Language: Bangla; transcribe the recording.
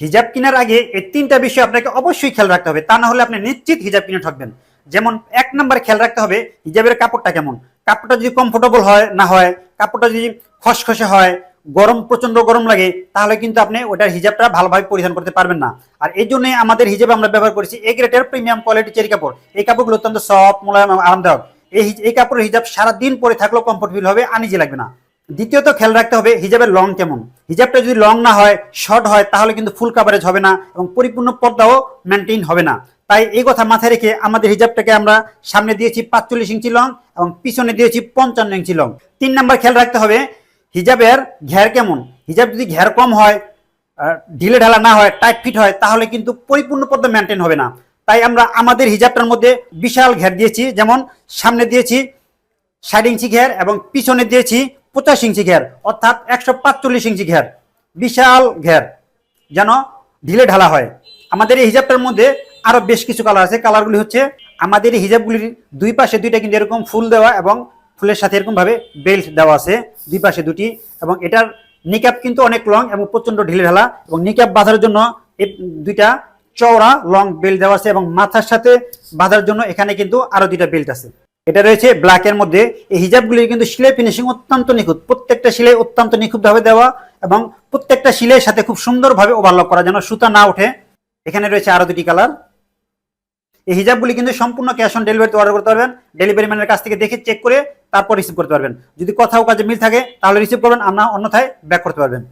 হিজাব কেনার আগে এই তিনটা বিষয় আপনাকে অবশ্যই খেয়াল রাখতে হবে। তা না হলে আপনি নিশ্চিত হিজাব কিনে ঠকবেন। যেমন এক নম্বরে খেয়াল রাখতে হবে, হিজাবের কাপড়টা কেমন? কাপড়টা যদি কমফোর্টেবল হয়, না হয়, কাপড়টা যদি খসখসে হয়, গরম প্রচণ্ড গরম লাগে, তাহলে কিন্তু আপনি ওটার হিজাবটা ভালোভাবে পরিধান করতে পারবেন না। আর এই জন্য আমাদের হিজাবে আমরা ব্যবহার করেছি এ গ্রেটের প্রিমিয়াম কোয়ালিটি চেরি কাপড়। এই কাপড়গুলো অত্যন্ত সফট মোলায়েম, আরামদায়ক। এই এই কাপড়ের হিজাব সারাদিন পরে থাকলেও কমফোর্টেবল হবে আনিজি লাগবে না। দ্বিতীয়ত খেয়াল রাখতে হবে হিজাবের লং কেমন। হিজাবটা যদি লং না হয় শর্ট হয়, তাহলে কিন্তু ফুল কাভারেজ হবে না এবং পরিপূর্ণ পর্দাও মেনটেন হবে না। তাই এই কথা মাথায় রেখে আমাদের হিজাবটাকে আমরা সামনে দিয়েছি পাঁচচল্লিশ ইঞ্চি লং এবং পিছনে দিয়েছি পঞ্চান্ন ইঞ্চি লং তিন নাম্বার খেয়াল রাখতে হবে, হিজাবের ঘের কেমন। হিজাব যদি ঘের কম হয় ঢিলে ঢালা না হয় টাইট ফিট হয়, তাহলে কিন্তু পরিপূর্ণ পর্দা মেনটেন হবে না। তাই আমরা আমাদের হিজাবটার মধ্যে বিশাল ঘের দিয়েছি, যেমন সামনে দিয়েছি ষাট ইঞ্চি ঘের এবং পিছনে দিয়েছি পঁচাশ ইঞ্চি ঘের, অর্থাৎ একশো পাঁচচল্লিশ ইঞ্চি ঘের, বিশাল ঘের, যেন ঢিলে ঢালা হয়। আমাদের এই হিজাবটার মধ্যে আরও বেশ কিছু কালার আছে। কালারগুলি হচ্ছে আমাদের এই হিজাবগুলির দুই পাশে দুইটা কিন্তু এরকম ফুল দেওয়া এবং ফুলের সাথে এরকম ভাবে বেল্ট দেওয়া আছে দুই পাশে দুটি এবং এটার নিকাপ কিন্তু অনেক লং এবং প্রচণ্ড ঢিলে ঢালা এবং নিকাপ বাঁধার জন্য এই দুইটা চওড়া লং বেল্ট দেওয়া আছে এবং মাথার সাথে বাঁধার জন্য এখানে কিন্তু আরও দুইটা বেল্ট আছে। এটা রয়েছে ব্ল্যাকের মধ্যে। এই হিজাবগুলির কিন্তু সেলাই ফিনিশিং অত্যন্ত নিখুঁত। প্রত্যেকটা সেলাই অত্যন্ত নিখুঁতভাবে দেওয়া এবং প্রত্যেকটা সেলাইয়ের সাথে খুব সুন্দরভাবে ওভারলক করা যেন সুতা না ওঠে। এখানে রয়েছে আরও দুটি কালার এই হিজাবগুলি কিন্তু সম্পূর্ণ ক্যাশ অন ডেলিভারিতে অর্ডার করতে পারবেন। ডেলিভারি ম্যানের কাছ থেকে দেখে চেক করে তারপর রিসিভ করতে পারবেন। যদি কোথাও কাজে মিল থাকে, তাহলে রিসিভ করবেন। না, অন্যথায় ব্যাক করতে পারবেন।